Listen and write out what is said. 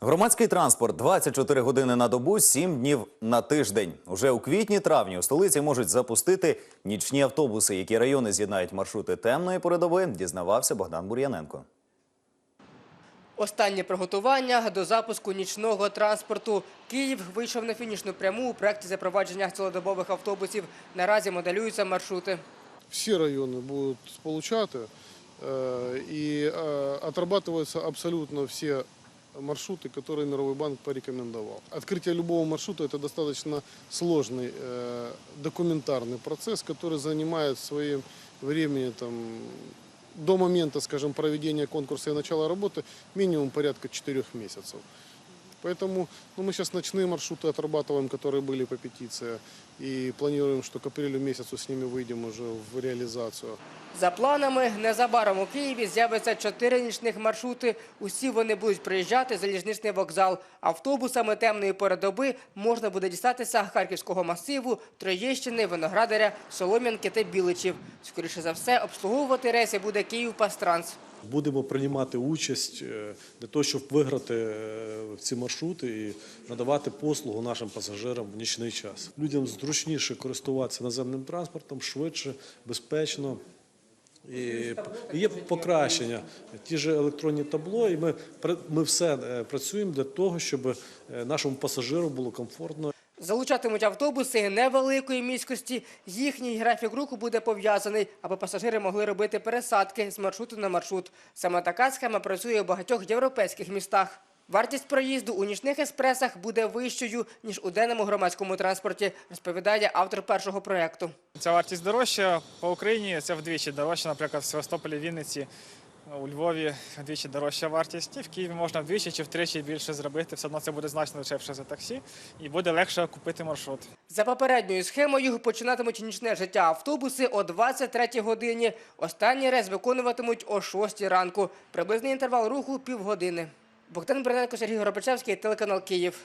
Громадський транспорт 24 години на добу, 7 днів на тиждень. Уже у квітні-травні у столиці можуть запустити нічні автобуси, які райони з'єднають маршрути темної передоби, дізнавався Богдан Бур'яненко. Останнє приготування до запуску нічного транспорту. Київ вийшов на фінішну пряму у проєкті запровадження цілодобових автобусів. Наразі моделюються маршрути. всі райони будуть сполучати е, і е, отрабатываются абсолютно всі маршруты, которые Мировой банк порекомендовал. Открытие любого маршрута – это достаточно сложный э, документарный процесс, который занимает своим времени там, до момента, скажем, проведения конкурса и начала работы минимум порядка 4 месяцев. Поэтому ну, мы сейчас ночные маршруты отрабатываем, которые были по петиции, и планируем, что к апрелю месяцу с ними выйдем уже в реализацию. За планами, незабаром у Києві з'явиться чотири нічних маршрути. Усі вони будуть приїжджати в залізничний вокзал. Автобусами темної передоби можна буде дістатися Харківського масиву, Троєщини, Виноградаря, Солом'янки та Біличів. Скоріше за все, обслуговувати рейси буде Київ-Пастранс. Будемо приймати участь е, для того, щоб виграти е, ці маршрути і надавати послугу нашим пасажирам в нічний час. Людям зручніше користуватися наземним транспортом швидше, безпечно. І є покращення. Ті ж електронні табло, і ми, ми все е, працюємо для того, щоб нашому пасажиру було комфортно. Залучатимуть автобуси невеликої міськості. Їхній графік руху буде пов'язаний, аби пасажири могли робити пересадки з маршруту на маршрут. Саме така схема працює у багатьох європейських містах. Вартість проїзду у нічних еспресах буде вищою, ніж у денному громадському транспорті, розповідає автор першого проєкту. Ця вартість дорожча по Україні. Це вдвічі дорожча, наприклад, в Севастополі, Вінниці, у Львові вдвічі дорожча вартість. І в Києві можна вдвічі чи втричі більше зробити. Все одно це буде значно дешевше за таксі, і буде легше купити маршрут. За попередньою схемою починатимуть нічне життя автобуси о 23 годині. Останній рейс виконуватимуть о 6 ранку. Приблизний інтервал руху – півгодини. Богдан Бриненко, Сергій Горобачевський, телеканал Київ.